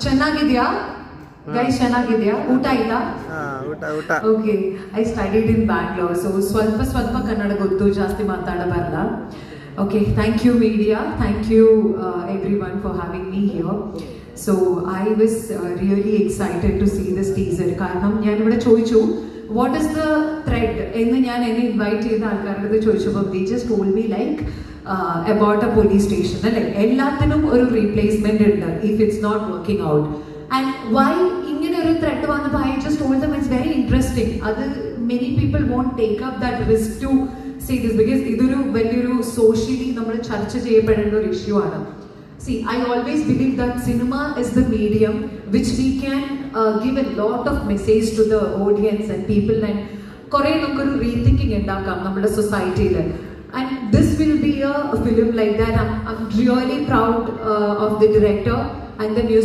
ಚೆನ್ನಾಗಿದ್ಯಾ ಗೈಸ್ ಚೆನ್ನಾಗಿದ್ಯಾ ಊಟ ಆಯ್ತಾ ಹಾ ಊಟ ಊಟ okay I studied in Bangalore so ಸ್ವಲ್ಪ ಸ್ವಲ್ಪ ಕನ್ನಡ ಗೊತ್ತು ಜಾಸ್ತಿ ಮಾತಾಡಬಾರಲ್ಲ okay thank you media thank you everyone for having me here so I was really excited to see this teaser കാരണം ഞാൻ ഇവിടെ ചോദിച്ചു വാട്ട് ഇസ് ദ ത്രെഡ് എന്ന് ഞാൻ എന്നെ ഇൻവൈറ്റ് ചെയ്ത ആൾക്കാരുടെ അടുത്ത് ചോദിച്ചപ്പോൾ they just told me like about a police station അല്ലെ? എല്ലാത്തിനും ഒരു റീപ്ലേസ്മെന്റ് ഉണ്ട് if it's not working out and why ഇങ്ങനെ ഒരു ത്രെഡ് വന്നപ്പോൾ I just all them it's very interesting അത് many people won't take up that risk to see this because ഇതൊരു വലിയൊരു സോഷ്യലി നമ്മൾ ചർച്ച ചെയ്യപ്പെടേണ്ട ഒരു ഇഷ്യൂ ആണ്. See I always believe that cinema is the medium which we can give a lot of message to the audience and people and കുറേ നമുക്കൊരു rethinking ഉണ്ടാക്കാം നമ്മുടെ സൊസൈറ്റിയിൽ And this will be a, film like that. I'm, I'm really proud uh, of the director and the music.